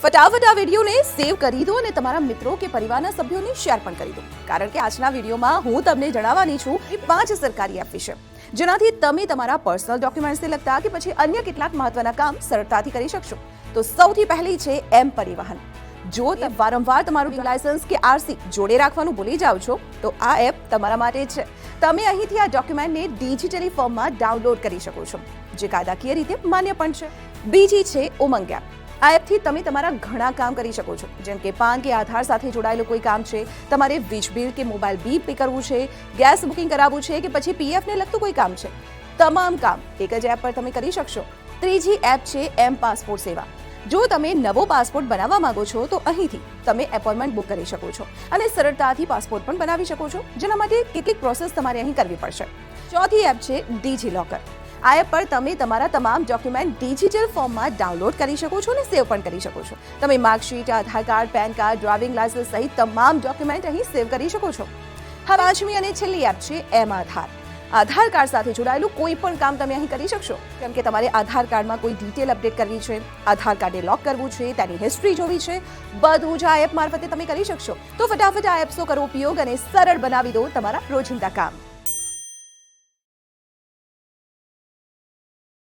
ફટાફટ આ વિડીયોને સેવ કરી દો અને તમારા મિત્રો કે પરિવારના સભ્યોને શેર પણ કરી દો. કારણ કે આજના વિડીયોમાં હું તમને જણાવવાની છું એ પાંચ સરકારી એપ વિશે. જેનાથી તમે તમારા પર્સનલ ડોક્યુમેન્ટ્સને લગતા કે પછી અન્ય કેટલાક મહત્વના કામ સરળતાથી કરી શકશો. તો સૌથી પહેલી છે એમ પરિવહન. જો તમે વારંવાર તમારું લાયસન્સ કે આરસી જોડે રાખવાનું ભૂલી જાઓ છો, તો આ એપ તમારા માટે છે. તમે અહીંથી આ ડોક્યુમેન્ટને ડિજિટલી ફોર્મમાં ડાઉનલોડ કરી શકો છો, જે કાયદાકીય રીતે માન્ય પણ છે. બીજી છે ઉમંગ એપ. આ એપથી તમે તમારા ઘણા કામ કરી શકો છો. જેમ કે પાન કે આધાર સાથે જોડાયેલું કોઈ કામ છે, તમારે વીજ બિલ કે મોબાઈલ બી પે કરવું છે, ગેસ બુકિંગ કરાવવું છે કે પછી પીએફને લગતું કોઈ કામ છે. તમામ કામ એક જ એપ પર તમે કરી શકશો. ત્રીજી એપ છે એમ પાસપોર્ટ સેવા. જો તમે નવો પાસપોર્ટ બનાવવા માંગો છો, તો અહીંથી તમે એપોઇન્ટમેન્ટ બુક કરી શકો છો અને સરળતાથી પાસપોર્ટ પણ બનાવી શકો છો. જેના માટે કેટલીક પ્રોસેસ તમારે અહીં કરવી પડશે. ચોથી એપ છે ડીજી લોકર. આ એપ પર તમે તમારા તમામ ડોક્યુમેન્ટ ડિજિટલ ફોર્મમાં ડાઉનલોડ કરી શકો છો અને સેવ પણ કરી શકો છો. તમે marksheet, Aadhaar card, PAN card, driving licence સહિત તમામ ડોક્યુમેન્ટ અહીં સેવ કરી શકો છો. હવે પાંચમી અને છેલ્લી એપ છે એમ આધાર. આધાર કાર્ડ સાથે જોડાયેલું કોઈ પણ કામ તમે અહીં કરી શકશો. કેમ કે તમારે આધાર કાર્ડમાં કોઈ ડિટેલ અપડેટ કરવી છે, આધાર કાર્ડને લોક કરવું છે, તેની હિસ્ટ્રી જોવી છે, બધું જ આ એપ મારફતે તમે કરી શકશો. તો ફટાફટ આ એપ્સનો કરો ઉપયોગ અને સરળ બનાવી દો તમારા રોજિંદા કામ.